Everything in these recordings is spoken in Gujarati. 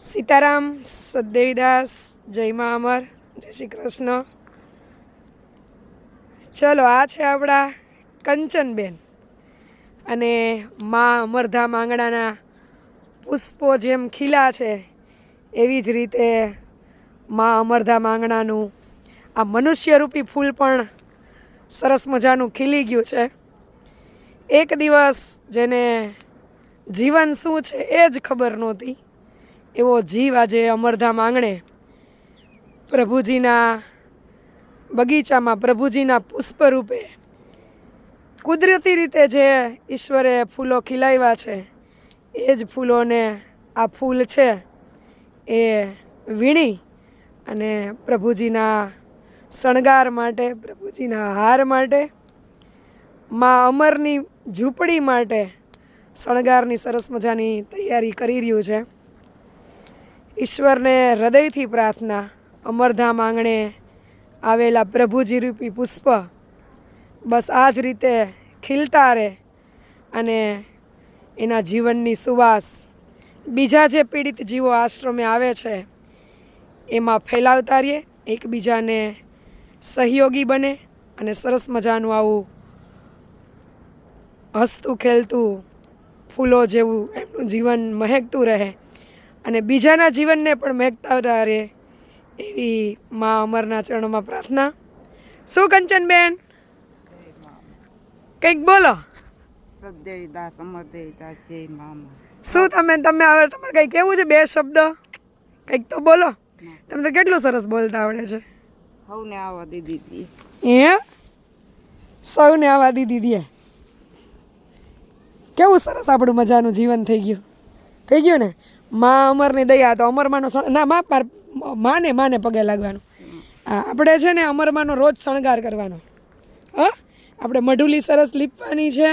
સીતારામ સદદેવીદાસ જય મા અમર, જય શ્રી કૃષ્ણ. ચલો, આ છે આપણા કંચનબેન અને મા અમરધામ આંગણાના પુષ્પો જેમ ખીલા છે, એવી જ રીતે મા અમરધામ આંગણાનું આ મનુષ્યરૂપી ફૂલ પણ સરસ મજાનું ખીલી ગયું છે. એક દિવસ જેને જીવન શું છે એ જ ખબર નહોતી. એવો જીવ આજે અમરધામ આંગણે પ્રભુજીના બગીચામાં, પ્રભુજીના પુષ્પ રૂપે કુદરતી રીતે જે ઈશ્વરે ફૂલો ખીલાવ્યા છે, એ જ ફૂલોને આ ફૂલ છે, એ વીણી અને પ્રભુજીના શણગાર માટે, પ્રભુજીના હાર માટે, મા અમરની ઝૂંપડી માટે શણગારની સરસ મજાની તૈયારી કરી રહ્યું છે. ઈશ્વરને હૃદયથી પ્રાર્થના, અમરધામ આંગણે આવેલા પ્રભુજી રૂપી પુષ્પ, બસ આ જ રીતે ખીલતા રહે અને એના જીવનની સુવાસ બીજા જે પીડિત જીવો આશ્રમે આવે છે, એમાં ફેલાવતા રહીએ, એકબીજાને સહયોગી બને અને સરસ મજાનું આવું હસતું ખેલતું ફૂલો જેવું એમનું જીવન મહેકતું રહે. અને બીજાના જીવનને પણ મહેકતા રહે એવી મા અમરના ચરણોમાં પ્રાર્થના. શું કંચનબેન? કંઈક બોલો. સદેવદાસ અમરદેવદાસ જય મામા. શું તમે તમે હવે તમારે કંઈ કેવું છે? બે શબ્દ? કંઈક તો બોલો. તમે તો કેટલું સરસ બોલતા આવડે છે. સૌને આવવા દીધી હતી હે? સૌને આવા દીદી દીએ કેવું સરસ આપણું મજાનું જીવન થઈ ગયું. થઈ ગયું ને? મા અમરની દયા તો અમરમાનો ના, મા પાર માને માને પગે લાગવાનું. આપણે છે ને અમરમાનો રોજ શણગાર કરવાનો. હા? આપણે મઢુલી સરસ લીપવાની છે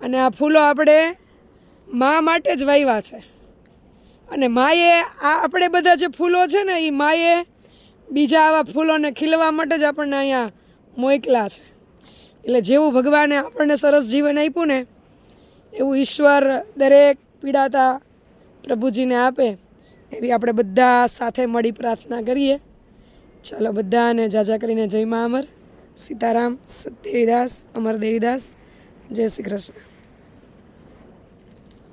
અને આ ફૂલો આપણે મા માટે જ વાવ્યા છે. અને માએ આ આપણે બધા જે ફૂલો છે ને એ માએ બીજા આવા ફૂલોને ખીલવા માટે જ આપણને અહીંયા મોકલા છે. એટલે જેવું ભગવાને આપણને સરસ જીવન આપ્યું ને, એવું ઈશ્વર દરેક પીડાતા પ્રભુજીને આપે, એવી આપણે બધા સાથે મળી પ્રાર્થના કરીએ. ચાલો બધાને જાજા કરીને જય મા અમર. સીતારામ સત્યવિદાસ, અમર દેવીદાસ, જય શ્રી કૃષ્ણ.